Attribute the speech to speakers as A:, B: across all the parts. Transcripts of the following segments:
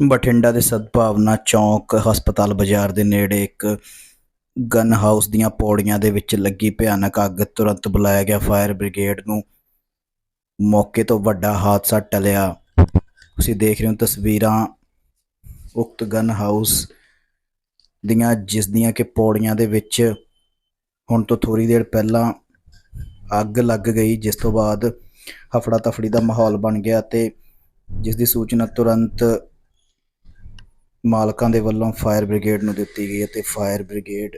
A: ਬਠਿੰਡਾ ਦੇ ਸਦਭਾਵਨਾ ਚੌਕ ਹਸਪਤਾਲ ਬਾਜ਼ਾਰ ਦੇ ਨੇੜੇ ਇੱਕ ਗਨ ਹਾਊਸ ਦੀਆਂ ਪੌੜੀਆਂ ਦੇ ਵਿੱਚ ਲੱਗੀ ਭਿਆਨਕ ਅੱਗ ਤੁਰੰਤ ਬੁਲਾਇਆ ਗਿਆ। ਫਾਇਰ ਬ੍ਰਿਗੇਡ ਨੂੰ ਮੌਕੇ ਤੋਂ ਵੱਡਾ ਹਾਦਸਾ ਟਲਿਆ। ਤੁਸੀਂ ਦੇਖ ਰਹੇ ਹੋ ਤਸਵੀਰਾਂ ਉਕਤ ਗਨ ਹਾਊਸ ਦੀਆਂ, ਜਿਸ ਦੀਆਂ ਕਿ ਪੌੜੀਆਂ ਦੇ ਵਿੱਚ ਹੁਣ ਤੋਂ ਥੋੜੀ ਦੇਰ ਪਹਿਲਾਂ ਅੱਗ ਲੱਗ ਗਈ, ਜਿਸ ਤੋਂ ਬਾਅਦ ਹਫੜਾ ਤਫੜੀ ਦਾ ਮਾਹੌਲ ਬਣ ਗਿਆ ਤੇ ਜਿਸ ਦੀ ਸੂਚਨਾ ਤੁਰੰਤ ਮਾਲਕਾਂ ਦੇ ਵੱਲੋਂ ਫਾਇਰ ਬ੍ਰਿਗੇਡ ਨੂੰ ਦਿੱਤੀ ਗਈ ਅਤੇ ਫਾਇਰ ਬ੍ਰਿਗੇਡ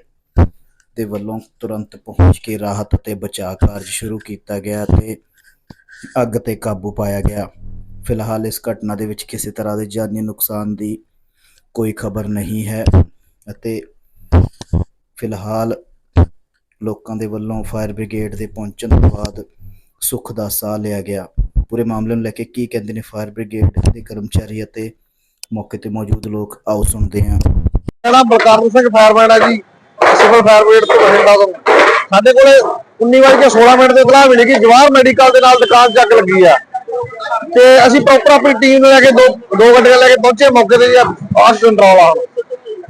A: ਦੇ ਵੱਲੋਂ ਤੁਰੰਤ ਪਹੁੰਚ ਕੇ ਰਾਹਤ ਅਤੇ ਬਚਾਅ ਕਾਰਜ ਸ਼ੁਰੂ ਕੀਤਾ ਗਿਆ ਤੇ ਅੱਗ ਤੇ ਕਾਬੂ ਪਾਇਆ ਗਿਆ। ਫਿਲਹਾਲ ਇਸ ਘਟਨਾ ਦੇ ਵਿੱਚ ਕਿਸੇ ਤਰ੍ਹਾਂ ਦੇ ਜਾਨੀ ਨੁਕਸਾਨ ਦੀ ਕੋਈ ਖਬਰ ਨਹੀਂ ਹੈ ਅਤੇ ਫਿਲਹਾਲ ਲੋਕਾਂ ਦੇ ਵੱਲੋਂ ਫਾਇਰ ਬ੍ਰਿਗੇਡ ਦੇ ਪਹੁੰਚਣ ਤੋਂ ਬਾਅਦ ਸੁੱਖ ਦਾ ਸਾਹ ਲਿਆ ਗਿਆ। ਪੂਰੇ ਮਾਮਲੇ ਨੂੰ ਲੈ ਕੇ ਕੀ ਕਹਿੰਦੇ ਨੇ ਫਾਇਰ ਬ੍ਰਿਗੇਡ ਦੇ ਕਰਮਚਾਰੀ ਅਤੇ ਮੌਕੇ ਤੇ ਮੌਜੂਦ ਲੋਕ ਆਓ ਸੁਣਦੇ ਹਾਂ।
B: ਮੇਰਾ ਬਲਕਾਰ ਸਿੰਘ ਫਾਇਰਮੈਨ ਹੈ ਜੀ ਸਿਵਲ ਫਾਇਰ ਬ੍ਰਿਗੇਡ ਤੋਂ ਬਠਿੰਡਾ ਤੋਂ। ਸਾਡੇ ਕੋਲੇ 19 ਵਜੇ ਕੇ 16 ਮਿੰਟ ਦੇ ਇਤਲਾਹ ਮਿਲੀ ਕਿ ਜਵਾਹਰ ਮੈਡੀਕਲ ਦੇ ਨਾਲ ਦੁਕਾਨ 'ਚ ਅੱਗ ਲੱਗੀ ਆ। ਤੇ ਅਸੀਂ ਪ੍ਰੋਪਰ ਆਪਣੀ ਟੀਮ ਲੈ ਕੇ ਦੋ ਦੋ ਗੱਡੀਆਂ ਲੈ ਕੇ ਪਹੁੰਚੇ ਮੌਕੇ ਤੇ ਜੀ ਆਸ ਕੰਟਰੋਲ ਆ।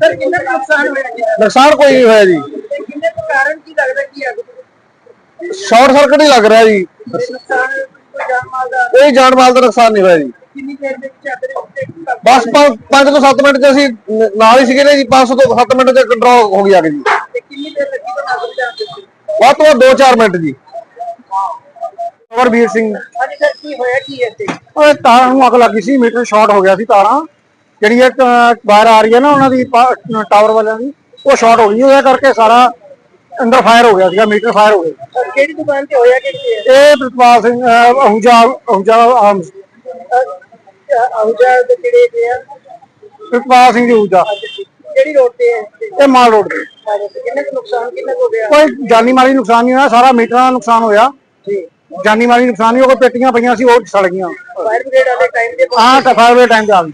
C: ਸਰ ਕਿੰਨਾ ਕੁ ਨੁਕਸਾਨ ਹੋਇਆ ਜੀ?
B: ਨੁਕਸਾਨ ਕੋਈ ਨਹੀਂ ਹੋਇਆ ਜੀ।
C: ਕਿੰਨੇ ਕੁ ਕਾਰਨ ਕੀ ਲੱਗਦਾ ਕੀ ਅੱਗ ਦਾ
B: ਸ਼ਾਰਟ ਸਰਕਟ ਹੀ ਲੱਗ ਰਿਹਾ ਜੀ।
C: ਨੁਕਸਾਨ ਕੋਈ ਜਾਨ ਮਾਲ ਦਾ?
B: ਕੋਈ ਜਾਨ ਮਾਲ ਦਾ ਨੁਕਸਾਨ ਨਹੀਂ ਹੋਇਆ ਜੀ।
C: ਕਿੰਨੀ ਦੇਰ ਦੇ ਵਿੱਚ
B: ਬਸ 5 ਤੋਂ 7 ਮਿੰਟ 'ਚ ਅਸੀਂ ਨ- ਨਾਲ ਹੀ ਸੀਗੇ ਨੇ ਜੀ 500 ਤੋਂ 7 ਮਿੰਟ 'ਚ ਕੰਟਰੋਲ ਹੋ ਅੱਗ ਜੀ।
C: ਤੇ ਕਿੰਨੀ ਦੇਰ ਲੱਗੀ ਤੁਹਾਨੂੰ ਅੱਗ ਬੁਝਾਉਣ ਦੇ ਵਿੱਚ?
B: ਵੱਧ ਤੋਂ ਵੱਧ 2-4 ਮਿੰਟ ਜੀ। ਅਮਰਵੀਰ ਸਿੰਘ।
C: ਹਾਂਜੀ ਸਰ ਕੀ ਹੋਇਆ ਕੀ ਹੈ ਇੱਥੇ?
B: ਉਹ ਤਾਰਾਂ ਨੂੰ ਅੱਗ ਲੱਗੀ ਸੀ ਮੀਟਰ ਸ਼ਾਰਟ ਹੋ ਗਿਆ ਸੀ ਤਾਰਾਂ। ਜਿਹੜੀਆਂ ਕ- ਬਾਹਰ ਆ ਰਹੀ ਹੈ ਨਾ ਉਹਨਾਂ ਦੀ ਟਾਵਰ ਵਾਲਿਆਂ ਦੀ ਉਹ ਸ਼ਾਰਟ ਹੋ ਗਈ ਉਹਦੇ ਕਰਕੇ ਸਾਰਾ ਅੰਦਰ ਫਾਇਰ ਹੋ ਗਿਆ ਸੀਗਾ ਮੀਟਰ ਫਾਇਰ ਹੋ ਗਿਆ।
C: ਕਿਹੜੀ ਦੁਕਾਨ ਤੇ ਹੋਇਆ ਕਿਹੜੀ ਹੈ?
B: ਇਹ ਪ੍ਰਿਤਪਾਲ ਸਿੰਘ ਅਹ, ਅਹੂਜਾ ਅਹੂਜਾ
C: ਆਉਜਾ ਦੇ ਕਿਹੜੇ ਤੇ ਆ?
B: ਪ੍ਰਿਤਪਾਲ ਸਿੰਘ ਜੀ। ਅਹੂਜਾ
C: ਕਿਹੜੀ ਰੋਡ ਤੇ ਹੈ?
B: ਇਹ ਮਾਲ ਰੋਡ
C: ਤੇ। ਕਿੰਨਾ ਕੁ ਨੁਕਸਾਨ ਕਿੰਨਾ ਕੁ ਹੋ ਗਿਆ?
B: ਕੋਈ ਜਾਨੀ ਮਾਲੀ ਨੁਕਸਾਨ ਨਹੀਂ ਹੋਇਆ ਸਾਰਾ ਮੀਟਰਾਂ ਦਾ ਨੁਕਸਾਨ ਹੋਇਆ। ਜਾਨੀ ਮਾਲੀ ਨੁਕਸਾਨ ਨਹੀਂ ਹੋਇਆ ਕੋਈ ਪੇਟੀਆਂ ਪਈਆਂ ਸੀ ਉਹ ਸੜ ਗਈਆਂ।
C: ਫਾਇਰ ਬ੍ਰਿਗੇਡ ਵਾਲੇ ਟਾਈਮ ਦੇ
B: ਹਾਂ ਤਾਂ ਫਾਇਰ ਦੇ ਟਾਈਮ ਤੇ ਆ ਗਈ